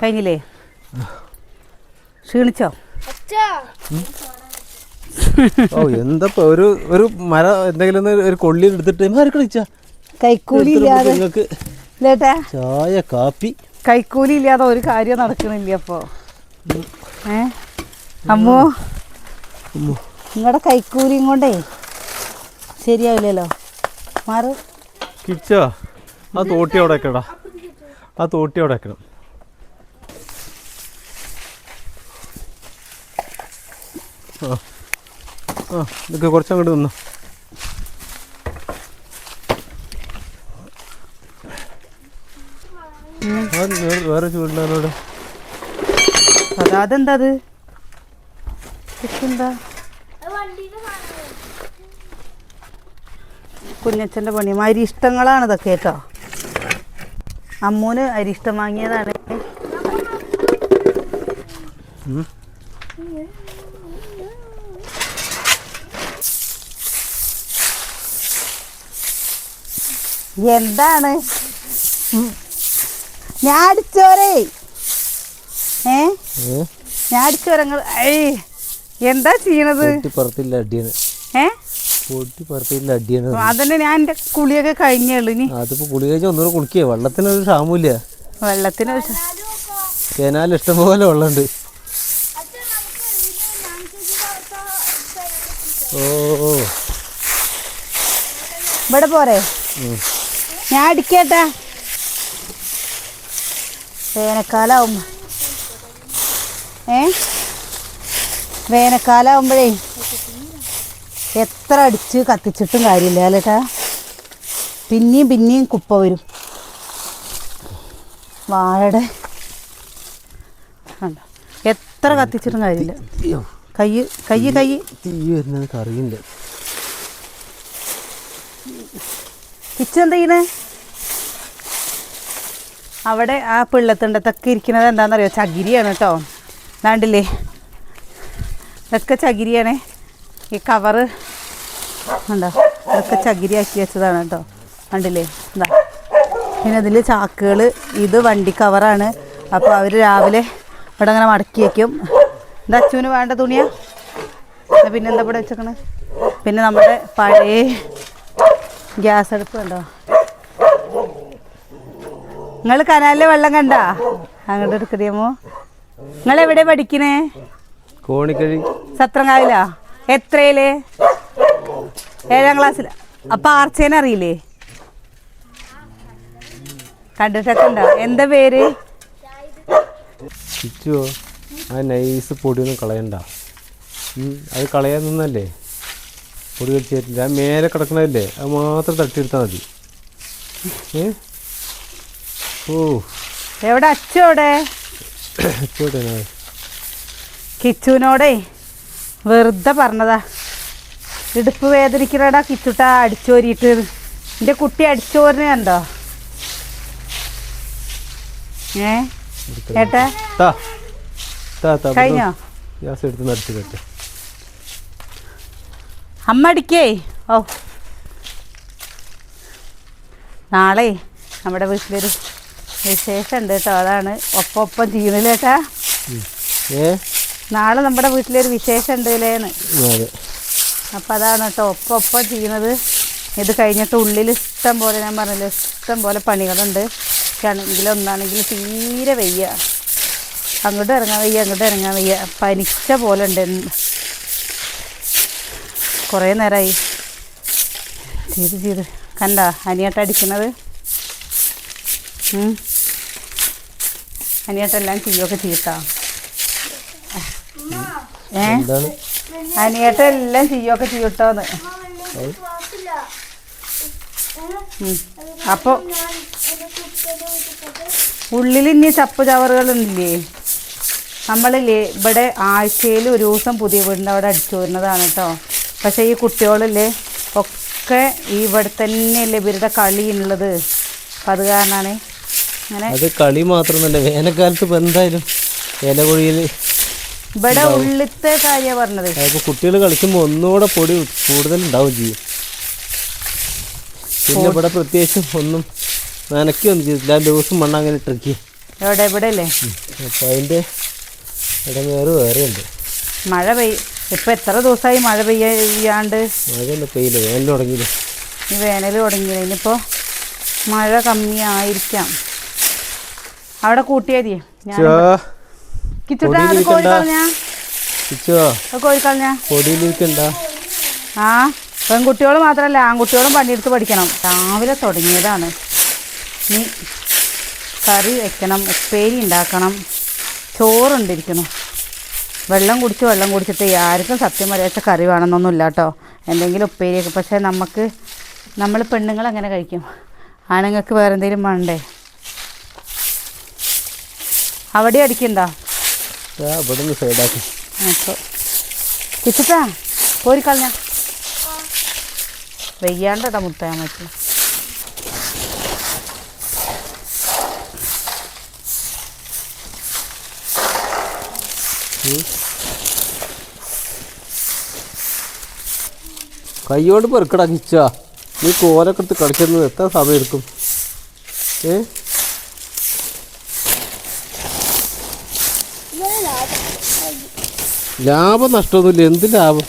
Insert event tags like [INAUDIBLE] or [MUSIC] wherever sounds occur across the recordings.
കഴിഞ്ഞില്ലേ? ക്ഷീണിച്ചോ? ഓ എന്താ ഒരു ഒരു മര എന്തെങ്കിലും ഒരു കൊള്ളി എടുത്തിട്ട് കൈക്കൂലി ഇല്ലാതെ ചായ കാപ്പി. കൈക്കൂലി ഇല്ലാതെ ഒരു കാര്യം നടക്കണില്ല അപ്പോ. ഏ? അമ്മോ? നിങ്ങളുടെ കൈക്കൂലിയും കൊണ്ടേ ശരിയാവില്ലല്ലോ. മാറ്. കിച്ച? ആ തോട്ടി അവിടെ വെക്കടാ. ആ തോട്ടി അവിടെ വെക്കണം. ആ ആ നിനക്ക് കുറച്ചങ്ങോട്ട് നിന്നോ വേറെ ചൂടിനോട് അതാ അതെന്താ അത്? എന്താ കുഞ്ഞച്ചന്റെ പണി. അരിഷ്ടങ്ങളാണ് ഇതൊക്കെ കേട്ടോ. അമ്മൂന് അരിഷ്ടം വാങ്ങിയതാണ്. എന്താണ്? ഞാടിച്ചോരേ ഞാൻ അടിച്ചോരേ. ഏ? ഞാടിച്ചോരങ്ങൾ ഞാൻ അടിച്ചോരങ്ങൾ ഏയ് എന്താ ചെയ്യണത്? ഏ? പൊട്ടി പറത്തില്ല അടിയാണ് അതന്നെ ഞാൻ എന്റെ കുളിയൊക്കെ കഴിഞ്ഞുള്ളൂ ഇനി. അതിപ്പോ കുളി കഴിച്ച് ഒന്നുകൂടെ കുളിക്കേ. വെള്ളത്തിനൊരു ക്ഷാമില്ല വെള്ളത്തിന് കേനാൽ ഇഷ്ടംപോലെ വെള്ളമുണ്ട്. ഓ ഇവിടെ പോരെ. ഞാൻ അടിക്കട്ടെ. വേനൽക്കാലാവും ഏ? വേനൽക്കാലാവുമ്പോഴേ എത്ര അടിച്ച് കത്തിച്ചിട്ടും കാര്യമില്ല അല്ലേട്ടാ? പിന്നെയും പിന്നെയും കുപ്പ വരും. വാഴയുടെ. എത്ര കത്തിച്ചിട്ടും കാര്യമില്ല. കയ്യ് കൈ കൈ കൈ തീ വരുന്നത് കറിയില്ല കിച്ചു എന്താ ചെയ്യണേ? അവിടെ ആ പിള്ളത്തുണ്ടത്തൊക്കെ ഇരിക്കുന്നത് എന്താണെന്നറിയോ? ചകിരിയാണ് കേട്ടോ. നാണ്ടില്ലേ ഇതൊക്കെ ചകിരിയാണ്. ഈ കവറ് ഉണ്ടോ ഇതൊക്കെ ചകിരിയാക്കി വെച്ചതാണ് കേട്ടോ. കണ്ടില്ലേ? എന്താ പിന്നെ ഇതിൽ ചാക്കുകൾ ഇത് വണ്ടി കവറാണ് അപ്പോൾ അവർ രാവിലെ ഇവിടെ അങ്ങനെ മടക്കി വയ്ക്കും ഇത് അച്ചുവിന് വേണ്ട തുണിയാ? പിന്നെ എന്താ ഇവിടെ വെച്ചേക്കണ്? പിന്നെ നമ്മുടെ പഴയ ഗ്യാസ് അടുപ്പ് ഉണ്ടോ നിങ്ങൾ കനാലിലെ വെള്ളം കണ്ട? അങ്ങോട്ട് എടുക്കടിയമ്മോ നിങ്ങൾ എവിടെ പഠിക്കണേ? കോണിക്കഴി. സത്രങ്കാവിലാ എത്രയിൽ? ഏഴാം ക്ലാസ്സിൽ അപ്പൊ ആർച്ചേനെ അറിയില്ലേ? കണ്ടിട്ടൊക്കെ ഉണ്ടോ എന്താ പേര്? ചുറ്റുവോ ആ നൈസ് പൊടിയൊന്നും കളയണ്ട. അത് കളയാൻ നിന്നല്ലേ? പൊടി വലിച്ചു തരില്ല ആ മേലെ കിടക്കണതല്ലേ? അത് മാത്രം തട്ടിയെടുത്താൽ മതി. ഓ. എവിടെ? അച്ചു എവിടെ കിച്ചുവിനോടേ? വെറുതെ പറഞ്ഞതാ. ഇടുപ്പ് വേദനിക്കണടാ കിച്ചുട്ട അടിച്ചോരിയിട്ട്. എന്റെ കുട്ടി അടിച്ചോരിനെ കണ്ടോ? ഏ? ഏട്ടാ? കഴിഞ്ഞോ? അമ്മ അടിക്കേ. ഓ. നാളെ നമ്മുടെ വീട്ടിലൊരു വിശേഷം ഉണ്ട് കേട്ടോ. അതാണ് ഒപ്പം ഒപ്പം ചെയ്യണില്ലേട്ടാ ഏ? നാളെ നമ്മുടെ വീട്ടിലൊരു വിശേഷം ഉണ്ട് ഇല്ലേന്ന് അപ്പം അതാണ് കേട്ടോ ഒപ്പം ഒപ്പം ചെയ്യണത് ഇത് കഴിഞ്ഞിട്ട് ഉള്ളിൽ ഇഷ്ടം പോലെ ഞാൻ പറഞ്ഞല്ലോ ഇഷ്ടം പോലെ പണികളുണ്ട്. ആണെങ്കിൽ ഒന്നാണെങ്കിൽ തീരെ വയ്യ. അങ്ങോട്ട് ഇറങ്ങാൻ വയ്യ അങ്ങോട്ട് ഇറങ്ങാൻ വയ്യ. പനിച്ച പോലെ ഉണ്ട്. കുറേ നേരമായി ചെയ്ത് ചെയ്ത്. കണ്ട അനിയട്ട അടിക്കുന്നത്. അനിയട്ടെല്ലാം ചെയ്യുകയൊക്കെ ചെയ്യട്ടാ ഏ? എന്താണ്? അനിയേട്ട എല്ലാം ചെയ്യൊക്കെ ചെയ്യട്ടോന്ന്. അപ്പൊ ഉള്ളിൽ ഇനി ചപ്പ് ചവറുകളില്ലേ നമ്മളില്ലേ ഇവിടെ ആഴ്ചയിൽ ഒരു ദിവസം പുതിയ വീടിന്റെ അവിടെ അടിച്ചു വരുന്നതാണ് കേട്ടോ. പക്ഷേ ഈ കുട്ടികളില്ലേ ഒക്കെ ഈ ഇവിടെ തന്നെയല്ലേ ഇവരുടെ കളി ഉള്ളത് അപ്പം അത് കാരണമാണ് അങ്ങനെ അത് കളി മാത്രമൊന്നുമല്ല. വേനൽക്കാലത്ത് ഇപ്പം എന്തായാലും ഇല കുഴിയിൽ ഇവിടെ ഉള്ളിത്തെ കാര്യ പറഞ്ഞത്. കുട്ടികൾ കളിക്കുമ്പോ ഒന്നുകൂടെ പൊടി കൂടുതൽ ഉണ്ടാവും ചെയ്യും. പിന്നെ ഇവിടെ പ്രത്യേകിച്ചും ഒന്നും നനയ്ക്കൊന്നും ചെയ്തില്ല ദിവസം മണ്ണ് അങ്ങനെ ഇട്ടിറക്കി. എവിടെ? ഇവിടെ അല്ലേ അപ്പൊ അതിന്റെ ഇടങ്ങേറ് വേറെ ഉണ്ട് മഴ പെയ്യ ഇപ്പൊ എത്ര ദിവസമായി മഴ പെയ്യാണ്ട്? മഴയൊന്നും പെയ്യില്ല. വേനൽ തുടങ്ങിയില്ല? ഈ വേനൽ തുടങ്ങിയില്ല? ഇനിയിപ്പോ മഴ കമ്മിയായിരിക്കാം. അവിടെ കൂട്ടിയാതി ഞാൻ കിച്ചുട്ടാ അത് പൊടിയിലിരിക്കണ്ട ആ പെൺകുട്ടികൾ മാത്രമല്ല ആൺകുട്ടികളും പണിയെടുത്ത് പഠിക്കണം. രാവിലെ തുടങ്ങിയതാണ്. നീ കറി വെക്കണം ഉപ്പേരി ഉണ്ടാക്കണം. ചോറുണ്ടിരിക്കണം വെള്ളം കുടിച്ച് വെള്ളം കുടിച്ചിട്ട് ആർക്കും സത്യം പറയാത്ത കറി വേണമെന്നൊന്നും ഇല്ല കേട്ടോ എന്തെങ്കിലും ഉപ്പേരിയൊക്കെ. പക്ഷേ നമുക്ക് നമ്മൾ പെണ്ണുങ്ങൾ അങ്ങനെ കഴിക്കും. ആണുങ്ങൾക്ക് വേറെ എന്തെങ്കിലും വേണ്ടേ? അവിടെ അടിക്കണ്ടോ ഇവിടെ നിന്ന് സൈഡാക്കി. അപ്പോൾ കിച്ചിട്ടാ കോരിക്കളഞ്ഞ വെയ്യാണ്ടടാ മുത്തയാൻ പറ്റും കൈയോട് പെറുക്കടാ കിച്ചാ നീ കോലൊക്കെ എടുത്ത് കളിക്കുന്നത് എത്ര സമയം എടുക്കും ഏ? ലാഭം നഷ്ടമൊന്നുമില്ല. എന്ത് ലാഭം?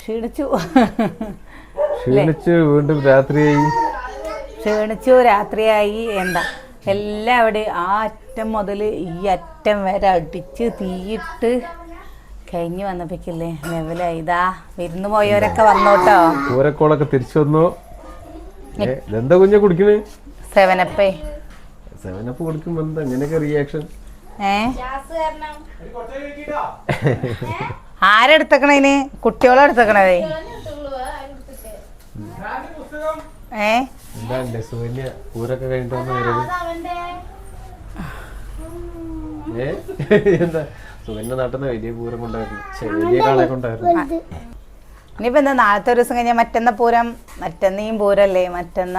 ക്ഷീണിച്ചു. ക്ഷീണിച്ചു വീണ്ടും രാത്രിയായി. ക്ഷീണിച്ചു രാത്രിയായി. എന്താ? എല്ലാവിടെയും ആ അറ്റം മുതൽ ഈ അറ്റം വരെ അടിച്ച് തീയിട്ട് കഴിഞ്ഞു വന്നപ്പോഴേക്കില്ലേ ലെവലായി. ഇതാ വിരുന്ന് പോയവരൊക്കെ വന്നോട്ടോ. പൂരക്കോളൊക്കെ തിരിച്ചു വന്നു. ഏ, ഇതെന്താ കുഞ്ഞ കുടിക്കണേ? സെവനപ്പേ. സെവനപ്പ് കുടിക്കുമ്പോ എന്താ ഇങ്ങനെയൊക്കെ റിയാക്ഷൻ ഏ? ആരെടുത്തക്കണതിന് കുട്ടികളെ എടുത്തക്കണതേ ഏ? എന്താ സൂര്യ പൂരൊക്കെ കഴിഞ്ഞിട്ട് വന്ന് വരുന്നത് ഏ? [LAUGHS] എന്താ സുകന്യ നാട്ടിൽ നിന്ന് വലിയ പൂരം കൊണ്ടായിരുന്നു. ചെറിയ വലിയ കാളെ കൊണ്ടായിരുന്നു. ഇനിയിപ്പോൾ എന്താ നാളത്തെ ഒരു ദിവസം കഴിഞ്ഞാൽ മറ്റന്ന പൂരം? മറ്റന്നയും പൂരല്ലേ? മറ്റന്ന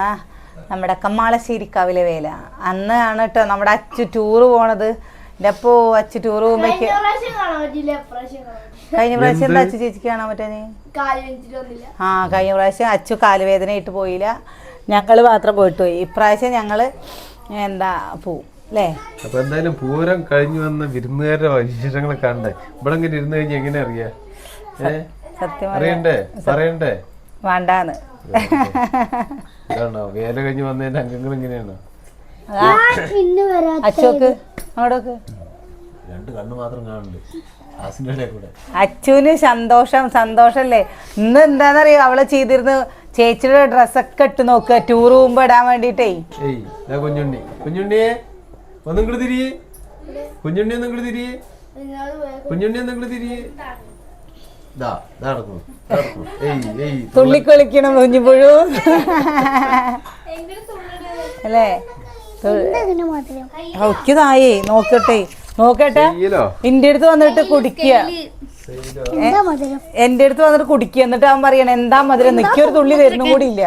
നമ്മുടെ കമ്മാളശ്ശേരിക്കാവിലെ വേല. അന്ന് ആണ് കേട്ടോ നമ്മുടെ അച്ചു ടൂറ് പോണത്. എന്റെ അപ്പോ അച്ചു ടൂറ് പോകുമ്പോഴേക്ക് കഴിഞ്ഞ പ്രാവശ്യം എന്താ അച്ചു ചേച്ചിക്ക് കാണാൻ പറ്റാന് ആ കഴിഞ്ഞ പ്രാവശ്യം അച്ചു കാലുവേദനയായിട്ട് പോയില്ല. ഞങ്ങൾ മാത്രം പോയിട്ട് പോയി ഇപ്രാവശ്യം ഞങ്ങൾ എന്താ പോവും അല്ലേ അപ്പൊ എന്തായാലും പൂരം കഴിഞ്ഞു വന്ന വിരുന്നുകാരുടെ വിശേഷങ്ങൾ കണ്ടേ. ഇവിടെ ഇങ്ങനെ ഇരുന്ന് കഴിഞ്ഞാൽ എങ്ങനെ അറിയാ? ഏ? സത്യം അറിയണ്ടേ? പറയണ്ടേ? വേണ്ടാന്ന്. ഇതാണോ? വേല കഴിഞ്ഞ് വന്നതിന്റെ അംഗങ്ങൾ ഇങ്ങനെയാണ്? അച്ചോക്ക് അങ്ങോട്ടോക്ക്. രണ്ട് കണ്ണ് മാത്രം കാണുന്നുണ്ട്. അച്ചുവിന് സന്തോഷം സന്തോഷല്ലേ? ഇന്ന് എന്താന്നറിയോ? അവൾ ചെയ്തിരുന്നു ചേച്ചിയുടെ ഡ്രസ്സൊക്കെ ഇട്ട് നോക്കുക. ടൂർ പോകുമ്പോ ഇടാൻ വേണ്ടിട്ടേ കുഞ്ഞുണ്ണി. കുഞ്ഞുണ്ണിയെ ഒന്നും കൂടി തിരിയേ. കുഞ്ഞുണ്ണി ഒന്നും കൂടി തിരിയേ കുഞ്ഞുണ്ണി ഒന്നും കൂടി തിരിയേ. ഇതാ നടക്കുന്നു തുള്ളിക്കൊളിക്കണം കുഞ്ഞിപ്പുഴു അല്ലേ? ഒക്കിതായേ നോക്കട്ടെ നോക്കട്ടെ. എന്റെ അടുത്ത് വന്നിട്ട് കുടിക്കുക. എന്താ മധുരം? എന്റെ അടുത്ത് വന്നിട്ട് കുടിക്കുക. എന്നിട്ട് അവൻ പറയണ എന്താ മധുരം? നിക്കൊരു തുള്ളി വരുന്നും കൂടി ഇല്ല.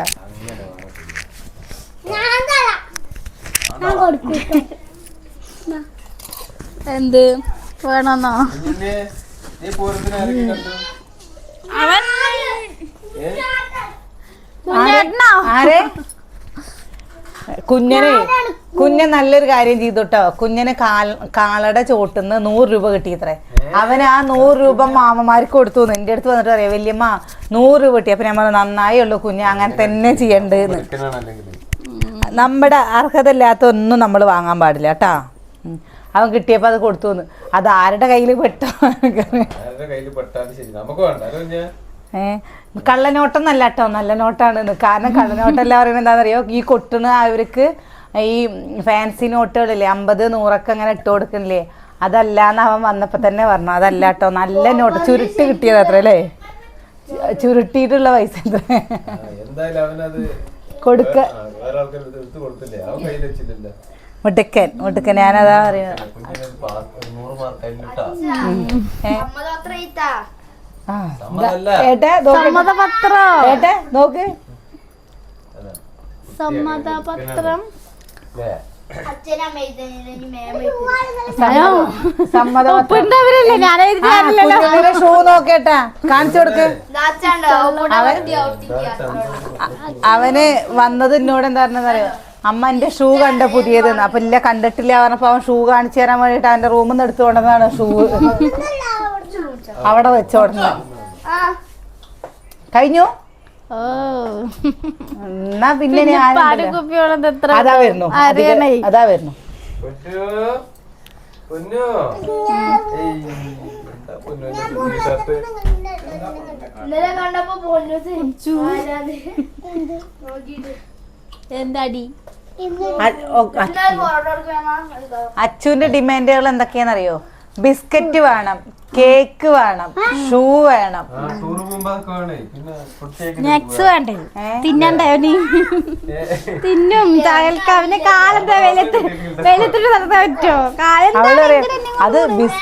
ഞാൻ തരാം. ഞാൻ കൊടുക്കും. എന്ത്? വേണമെന്നോ? കണ്ടു? ആരെ? കുഞ്ഞനെ. കുഞ്ഞൻ നല്ലൊരു കാര്യം ചെയ്തോട്ടോ. കേട്ടോ കുഞ്ഞന് കാൽ കാളയുടെ ചോട്ടുന്ന് നൂറ് രൂപ കിട്ടിയത്രേ. അവൻ ആ നൂറ് രൂപ മാമമാർക്ക് കൊടുത്തു എന്റെ അടുത്ത് വന്നിട്ട് പറയാം വല്യമ്മ നൂറ് രൂപ കിട്ടി. അപ്പൊ ഞാൻ പറഞ്ഞു നന്നായി ഉള്ളു കുഞ്ഞ് അങ്ങനെ തന്നെ ചെയ്യണ്ടെന്ന്. നമ്മുടെ അർഹതല്ലാത്ത ഒന്നും നമ്മൾ വാങ്ങാൻ പാടില്ല കേട്ടാ. അവൻ കിട്ടിയപ്പോൾ അത് കൊടുത്തു എന്ന്. അത് ആരുടെ കയ്യിൽ പെട്ടോ? കള്ളനോട്ടം നല്ല കേട്ടോ നല്ല നോട്ടാണ് കാരണം കള്ളനോട്ടം എല്ലാം പറയുന്നത് എന്താണെന്നറിയോ ഈ കൊട്ടുന്ന അവർക്ക് ഈ ഫാൻസി നോട്ടുകളില്ലേ അമ്പത് നൂറൊക്കെ അങ്ങനെ ഇട്ട് കൊടുക്കണില്ലേ അതല്ല എന്ന് അവൻ വന്നപ്പോൾ തന്നെ പറഞ്ഞു. അതല്ല കേട്ടോ നല്ല നോട്ട്. ചുരുട്ടി കിട്ടിയത് അത്ര അല്ലേ? ചുരുട്ടിയിട്ടുള്ള പൈസ കൊടുക്ക. മുട്ടക്കൻ മുട്ടക്കൻ ഞാനതാ പറയുന്നത്. ഏട്ടെ നോക്ക്. സമ്മതപത്രം. ഷൂ നോക്കേട്ടാ. കാണിച്ചു കൊടുക്ക്. അവന് വന്നത് എന്നോട് എന്താ പറഞ്ഞറിയോ അമ്മ എന്റെ ഷൂ കണ്ട പുതിയത് അപ്പൊ ഇല്ല കണ്ടിട്ടില്ല പറഞ്ഞപ്പോ അവൻ ഷൂ കാണിച്ചു തരാൻ വേണ്ടിട്ട് അവന്റെ റൂമിൽ നിന്ന് എടുത്തു കൊണ്ടതാണ് ഷൂ. അവിടെ വെച്ചോടുന്നത് കഴിഞ്ഞു? എന്നാ പിന്നെ ഞാൻ അതാ വരുന്നു. അതാ വരുന്നു. ഇന്നലെ കണ്ടപ്പോ പൊന്നു എന്താടി? അച്ചുവിന്റെ ഡിമാൻഡുകൾ എന്തൊക്കെയാണെന്നറിയോ? ബിസ്ക്കറ്റ് വേണം കേക്ക് വേണം ഷൂ വേണം. സ്നാക്സ് വേണ്ടേ? ഏ? തിന്നണ്ടേ അവന്? തിന്നും. അവന് കാലെന്താ വെലത്ത് വെലത്തിട്ട് നടത്താൻ പറ്റുമോ പറയാ അത് ബിസ്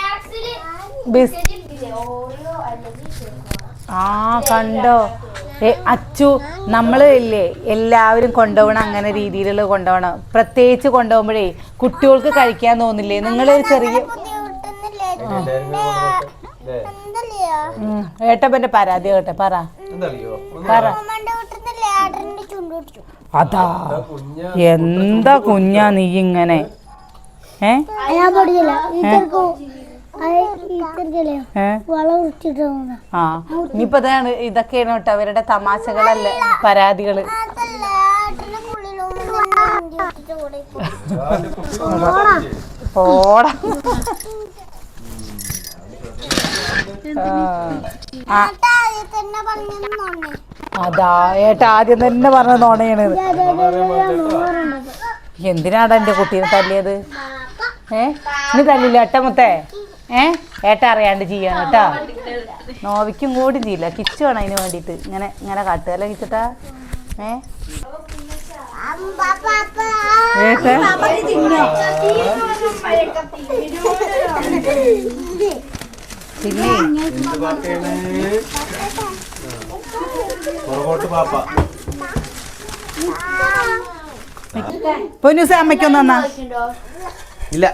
ആ കണ്ടോ? ഏ അച്ചു നമ്മൾ ഇല്ലേ? എല്ലാവരും കൊണ്ടുപോകണം അങ്ങനെ രീതിയിലുള്ള കൊണ്ടുപോകണം. പ്രത്യേകിച്ച് കൊണ്ടുപോകുമ്പോഴേ കുട്ടികൾക്ക് കഴിക്കാൻ തോന്നില്ലേ? നിങ്ങളൊരു ചെറിയ ഏട്ടപ്പന്റെ പരാതി കേട്ടെ പറ. പറ. അതാ. എന്താ കുഞ്ഞാ? നീ ഇങ്ങനെ? ഏ? ആ ഇനിയിപ്പോ ഇതാണ് ഇതൊക്കെയാണ് കേട്ടോ അവരുടെ തമാശകളല്ല പരാതികൾ. പോടാ. അതാ ഏട്ടാ ആദ്യം തന്നെ പറഞ്ഞ നോണയാണ്. എന്തിനാടാ എന്റെ കുട്ടീനെ തല്ലിയത്? ഏ? നീ തല്ലില്ല ഏട്ടമുത്തേ ഏ? ഏട്ട അറിയാണ്ട് ചെയ്യണം കേട്ടോ. നോവിക്കും കൂടി ചെയ്യില്ല. കിച്ചു വേണം അതിന് വേണ്ടിയിട്ട്. ഇങ്ങനെ ഇങ്ങനെ കാട്ടുക അല്ലേ കിച്ചട്ടാ? ഏ? പൊന്നുസ പിന്നെ? പൊന്നൂസ അമ്മയ്ക്കൊന്ന് തന്നാ ഇല്ല.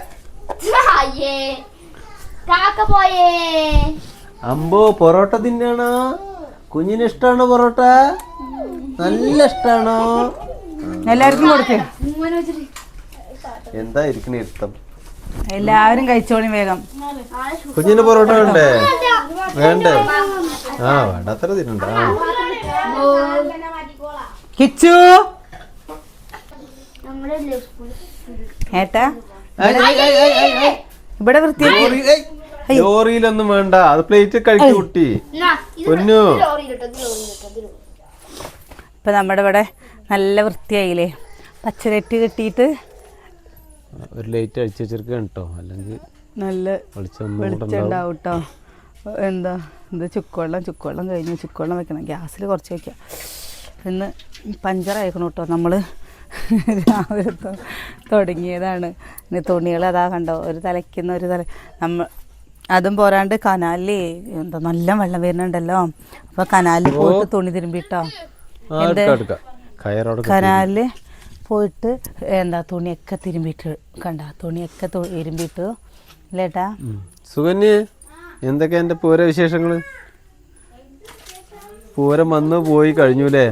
കാക്ക പോയേ. അമ്പോ പൊറോട്ട തിന്നാണോ? കുഞ്ഞിന് ഇഷ്ടാണോ പൊറോട്ട? നല്ല ഇഷ്ടാണോ? എല്ലാവർക്കും കൊടുക്കേ. എന്താ ഇരിക്കണ ഇരുത്തം എല്ലാവരും കഴിച്ചോളി വേഗം. കുഞ്ഞിന് പൊറോട്ട വേണ്ടേ? വേണ്ടേ. ആ വേണ്ടത്ര തിന്നണ്ട. ആ. കിച്ചു? ഏട്ടാ. ഇവിടെ വൃത്തിയാക്കി ഏയ്. ലോറിയിലൊന്നും വേണ്ട. അത് പ്ലേറ്റ് കഴിച്ചു കുട്ടി പൊന്നു. ഇപ്പൊ നമ്മുടെ ഇവിടെ നല്ല വൃത്തിയായില്ലേ? പച്ചരറ്റ് കെട്ടിയിട്ട് ഒരു ലൈറ്റ് അടിച്ചു വെച്ചിരിക്കട്ടോ കേട്ടോ അല്ലെങ്കിൽ നല്ല വെളിച്ചുണ്ടാവും കേട്ടോ എന്താ ഇത് ചുക്കുവെള്ളം ചുക്കുവെള്ളം കഴിഞ്ഞ്. ചുക്കുവെള്ളം വെക്കണം. ഗ്യാസിൽ കുറച്ച് വെക്കാം. ഇന്ന് പഞ്ചറായിക്കണം കേട്ടോ നമ്മൾ രാവിലെ തുടങ്ങിയതാണ്. ഇനി തുണികൾ അതാ കണ്ടോ? ഒരു തലയ്ക്കുന്ന ഒരു തല നമ്മ അതും പോരാണ്ട് കനാലിലേ എന്താ നല്ല വെള്ളം വരുന്നുണ്ടല്ലോ. അപ്പൊ കനാലിൽ പോയിട്ട് തുണി തിരുമ്പിട്ടോ? കനാലിൽ പോയിട്ട് എന്താ തുണിയൊക്കെ തിരുമ്പിട്ട് കണ്ട? തുണിയൊക്കെ തിരുമ്പിട്ടു. ഇല്ലേട്ടാ. സുകന്യ എന്തൊക്കെയാ എന്റെ പൂര വിശേഷങ്ങൾ? പൂരം വന്ന് പോയി കഴിഞ്ഞുല്ലേ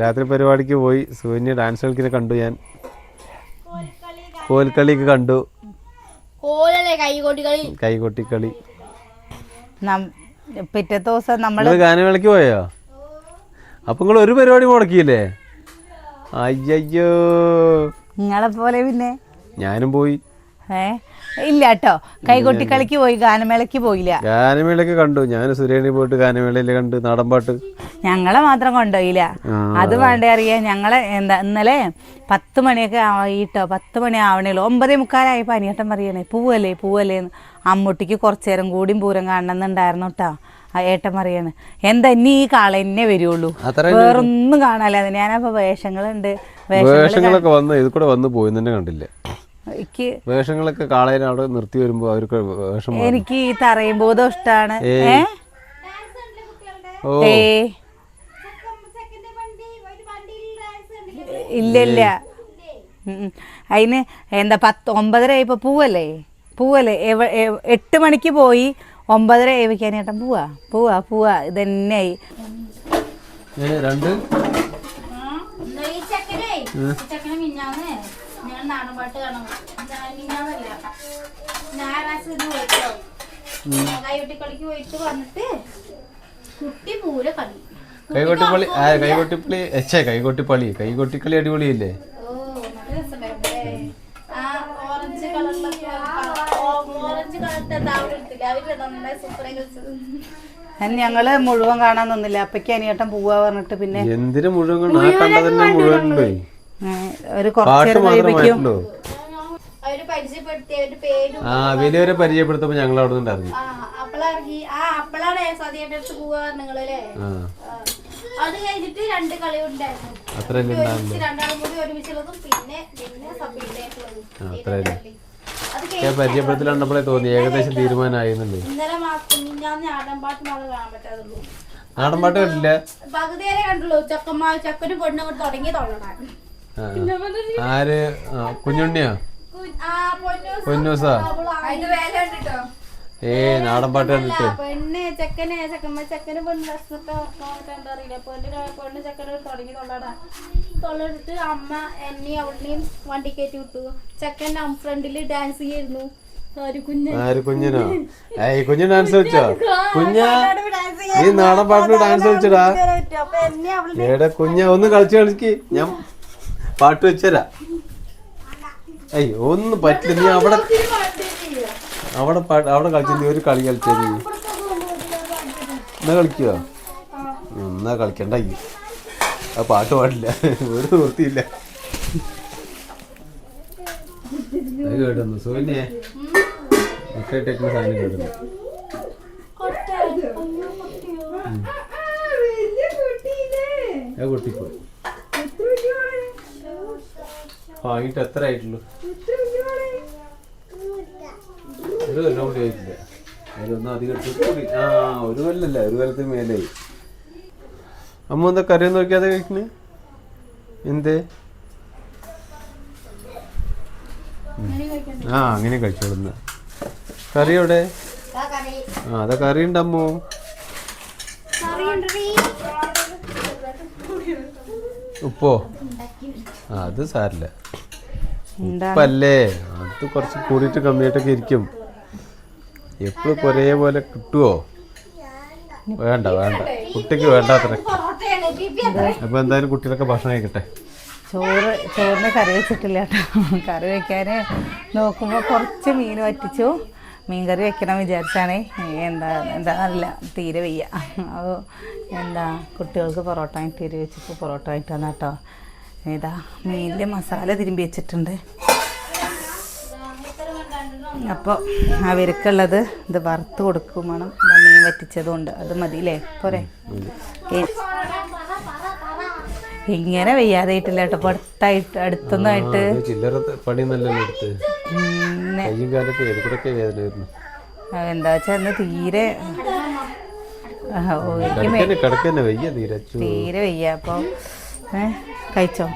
രാത്രി പരിപാടിക്ക് പോയി. സുകന്യ ഡാൻസ് കളിക്കുന്ന കണ്ടു ഞാൻ. കോൽക്കളിയൊക്കെ കണ്ടു. കോലല്ലേ കൈകൊട്ടിക്കളി? കളി കൈകൊട്ടിക്കളി. നം- പിറ്റത്തെ ദിവസം നമ്മൾ ഗാനമേളയ്ക്ക് പോയോ? അപ്പൊ നിങ്ങൾ ഒരു പരിപാടി മുടക്കിയില്ലേ? അയ്യോ നിങ്ങളെ പോലെ പിന്നെ? ഞാനും പോയി. ഏ? ഇല്ല കേട്ടോ കൈകൊട്ടിക്കളിക്ക് പോയി ഗാനമേളയ്ക്ക് പോയില്ല. ഗാനമേളക്ക് കണ്ടു. ഞാൻ സുരേണി പോയിട്ട് ഗാനമേളയിൽ കണ്ട് നാടൻപാട്ട്. ഞങ്ങളെ മാത്രം കൊണ്ടുപോയില്ല. അത് വേണ്ടേ അറിയ ഞങ്ങളെ എന്താ ഇന്നലെ പത്ത് മണിയൊക്കെ ആയിട്ടോ പത്ത് മണി ആവണേലോ ഒമ്പതേ മുക്കാലായി പനിയട്ടം പറയണേ പൂവല്ലേ പൂവല്ലേന്ന് അമ്മൂട്ടിക്ക് കുറച്ചു നേരം കൂടിയും പൂരം കാണണമെന്നുണ്ടായിരുന്നു കേട്ടോ ആ ഏട്ടൻ പറയാണ് എന്താ ഇനി ഈ കാള എന്നെ വരുള്ളൂ. വേറൊന്നും കാണാല്ല ഞാനപ്പോ വേഷങ്ങളുണ്ട്. വേഷങ്ങളൊക്കെ വന്ന് ഇത് കൂടെ വന്ന് പോയി തന്നെ കണ്ടില്ല. എനിക്ക് വേഷങ്ങളൊക്കെ കാളേനെ അവിടെ നിർത്തി വരുമ്പോ അവർക്ക് വേഷം. എനിക്ക് ഈ തറയും ബോധം ഇഷ്ടമാണ് ഏ. ഇല്ല ഇല്ല. അതിന് എന്താ പത്ത് ഒമ്പതര ആയപ്പോൾ പൂവല്ലേ? പൂവല്ലേ? എട്ട് മണിക്ക് പോയി ഒമ്പതര ആയിക്കാൻ പൂവാ പോവാ. പോവാ പോവാ. ഇതന്നെയായി. രണ്ട്. നാടൻ പാട്ട് കാണാൻ ഞാൻ മിന്നാന്നല്ല ഞായറാഴ്ച ഇത് പോയിട്ടോ? കൈകൊട്ടി കളിക്ക് പോയിട്ട് വന്നിട്ട് കുട്ടി പൂര കളി. കൈകൊട്ടിപ്പള്ളി ആ കൈകൊട്ടിപ്പള്ളി എച്ചേ കൈകൊട്ടിപ്പള്ളി കൈകൊട്ടിക്കളി അടിപൊളിയല്ലേ? ഞങ്ങൾ മുഴുവൻ കാണാൻ നിന്നില്ല? അപ്പയ്ക്ക് അനിയേട്ടൻ പോവാ പറഞ്ഞിട്ട് പിന്നെ എന്തിനു മുഴുവൻ മുഴുവൻ ഏ, ഒരു അവർ പരിചയപ്പെടുത്തപ്പോ ഞങ്ങൾ അവിടെ നിന്നുണ്ടായിരുന്നു. അത് കഴിഞ്ഞിട്ട് രണ്ട് കളി ഉണ്ടായിരുന്നു. രണ്ടാളും കൂടി ഒരുമിച്ചുള്ളതും പിന്നെ പിന്നെ സബീന്റെ ആ, അത് ഞാൻ പരിചയപ്പെടുത്തൽ കണ്ടപ്പോഴേ തോന്നി ഏകദേശം തീരുമാനമായിരുന്നല്ലേ? ഇന്നലെ മാസം ഞാൻ നാടൻപാട്ട് നാടൻ പാട്ട് കണ്ടില്ല പകുതി വരെ കണ്ടുള്ളൂ. ചക്കന്മാർ ചക്കനും പെണ്ണും തുടങ്ങി ആ. ആര്? കുഞ്ഞുണ്ണിയോ? പൊന്നൂസ്. ഏ നാടൻ പാട്ട് കണ്ടിട്ട്. പെണ്ണ് ചെക്കനെ ചെക്കന്മാർ ചെക്കന് പെണ്ണ് ഭക്ഷണത്തെ കണ്ടറിയില്ല പെണ്ണിന് പെണ്ണ് ചെക്കന് തുടങ്ങി തൊള്ളടാ. തൊള്ളെടുത്ത് അമ്മ എന്നെ അവളിനെയും വണ്ടി കയറ്റി വിട്ടു. ചെക്കൻ ഫ്രണ്ടിൽ ഡാൻസ് ആര് കുഞ്ഞിനോ? ഏയ് കുഞ്ഞു ഡാൻസ് വെച്ചോ കുഞ്ഞ ഈ നാടൻ പാട്ടിന് ഡാൻസ് അവൾ ഏടെ കുഞ്ഞ ഒന്ന് കളിച്ച് കളിക്ക്. ഞാൻ പാട്ട് വെച്ചരാ. അയ്യോ ഒന്നും പറ്റില്ല. നീ അവിടെ അവിടെ പാട്ട് അവിടെ കളിച്ച നീ ഒരു കളി കളിച്ചേ നീ. എന്നാ കളിക്കുക എന്നാ കളിക്കണ്ട ഈ. ആ പാട്ട് പാടില്ല. ഒരു നിവൃത്തിയില്ല. അത് കേട്ടുന്നു സോനിയെ മുട്ടയിട്ടേക്കുന്ന സാധനം കേട്ടുന്നു അത് പൊട്ടിപ്പോയി. വാങ്ങിട്ട് എത്ര ആയിട്ടുള്ളൂ ഒരു കൊല്ലം കൂടി ആയിട്ടില്ല. അതിലൊന്നും അധികം കൂടി. ആ ഒരു കൊല്ലല്ല ഒരു കൊല്ലത്തിന് മേലായി അമ്മ എന്താ കറി നോക്കിയാതെ കഴിക്കണേ? എന്തേ? ആ അങ്ങനെ കഴിച്ചോളുന്ന കറി എവിടെ? ആ അതാ കറി ഉണ്ട് അമ്മോ. ഉപ്പോ? അത് സാരില്ല. ഉപ്പല്ലേ അത് കുറച്ച് കൂടിയിട്ട് കമ്മിയായിട്ടൊക്കെ ഇരിക്കും. എപ്പോഴും ഒരേപോലെ കിട്ടുവോ? വേണ്ട വേണ്ട. കുട്ടിക്ക് വേണ്ട അത്ര അപ്പൊ എന്തായാലും കുട്ടികളൊക്കെ ഭക്ഷണം കഴിക്കട്ടെ. ചോറ് ചോറിന് കറി വെച്ചിട്ടില്ല കേട്ടോ. കറി വെക്കാൻ നോക്കുമ്പോൾ കുറച്ച് മീൻ വറ്റിച്ചു. മീൻ കറി വെക്കണം വിചാരിച്ചാണേ. എന്താ എന്താണെന്നറിയില്ല തീരെ വയ്യ. അപ്പോൾ എന്താ കുട്ടികൾക്ക് പൊറോട്ട തീരെ വെച്ചിട്ട് വെച്ചപ്പോൾ പൊറോട്ട വന്ന കേട്ടോ. ഇതാ മീനിൽ മസാല തിരുമ്പി വെച്ചിട്ടുണ്ട്. അപ്പോൾ അവർക്കുള്ളത് ഇത് വറുത്ത് കൊടുക്കും വേണം. മീൻ വറ്റിച്ചതുകൊണ്ട്. അത് മതിയില്ലേ? പോരെ. ഏ- ഇങ്ങനെ വയ്യാതായിട്ടില്ല കേട്ടോ. അടുത്തായിട്ട് അടുത്തൊന്നായിട്ട്. ചില്ലറ പണി എന്താ വെച്ചാൽ ഇന്ന് തീരെ തീരെ വയ്യ. അപ്പോൾ ഏ കഴിച്ചോ?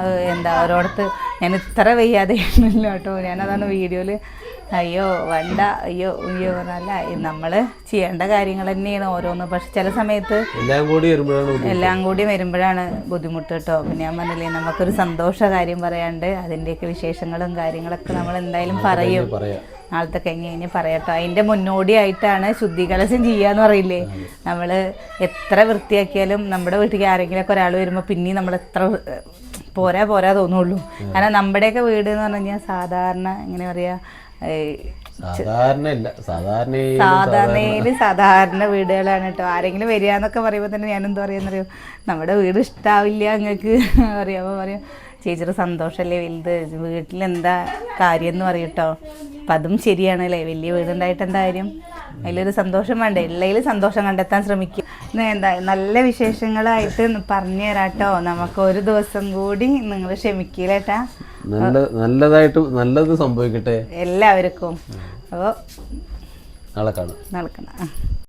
അത് എന്താ അവരോടത്ത് ഞാൻ ഇത്ര വയ്യാതെ ഇല്ല കേട്ടോ. ഞാനതാണ് വീഡിയോയിൽ അയ്യോ വേണ്ട അയ്യോ അയ്യോ പറഞ്ഞല്ല നമ്മൾ ചെയ്യേണ്ട കാര്യങ്ങൾ തന്നെയാണ് ഓരോന്ന്. പക്ഷെ ചില സമയത്ത് എല്ലാം കൂടി വരുമ്പോഴാണ്. എല്ലാം കൂടി വരുമ്പോഴാണ് ബുദ്ധിമുട്ട് കേട്ടോ. പിന്നെ ഞാൻ പറഞ്ഞില്ലേ നമുക്കൊരു സന്തോഷ കാര്യം പറയാണ്ട് അതിന്റെയൊക്കെ വിശേഷങ്ങളും കാര്യങ്ങളൊക്കെ നമ്മൾ എന്തായാലും പറയാ. നാളത്തെ കഴിഞ്ഞ് കഴിഞ്ഞ് പറയട്ടോ. അതിന്റെ മുന്നോടിയായിട്ടാണ് ശുദ്ധികലശം ചെയ്യാന്ന് പറയില്ലേ? നമ്മൾ എത്ര വൃത്തിയാക്കിയാലും നമ്മുടെ വീട്ടിലേക്ക് ആരെങ്കിലുമൊക്കെ ഒരാൾ വരുമ്പോൾ പിന്നെയും നമ്മൾ എത്ര പോരാ പോരാ തോന്നുള്ളൂ. കാരണം നമ്മുടെയൊക്കെ വീട് എന്ന് പറഞ്ഞു കഴിഞ്ഞാൽ സാധാരണ എങ്ങനെ പറയാ സാധാരണയിൽ സാധാരണ വീടുകളാണ് കേട്ടോ. ആരെങ്കിലും വരിക എന്നൊക്കെ പറയുമ്പോൾ തന്നെ ഞാൻ എന്താ പറയുന്നറിയോ? നമ്മുടെ വീട് ഇഷ്ടാവില്ല നിങ്ങൾക്ക് അറിയാമോ പറയും ചേച്ചിയുടെ സന്തോഷമല്ലേ വലുത്. വീട്ടിലെന്താ കാര്യം എന്ന് പറയട്ടോ. അപ്പം അതും ശരിയാണല്ലേ? വലിയ വീടുണ്ടായിട്ട് എന്താ കാര്യം? അതിലൊരു സന്തോഷം വേണ്ടേ? ഇല്ലെങ്കിൽ സന്തോഷം കണ്ടെത്താൻ ശ്രമിക്കുക എന്താ നല്ല വിശേഷങ്ങളായിട്ട് പറഞ്ഞു തരാട്ടോ. നമുക്ക് ഒരു ദിവസം കൂടി നിങ്ങൾ ക്ഷമിക്കില്ലേട്ടാ നല്ല നല്ലതായിട്ട് നല്ലത് സംഭവിക്കട്ടെ? എല്ലാവർക്കും. അപ്പോൾ നാളെ കാണാം. നടക്കണം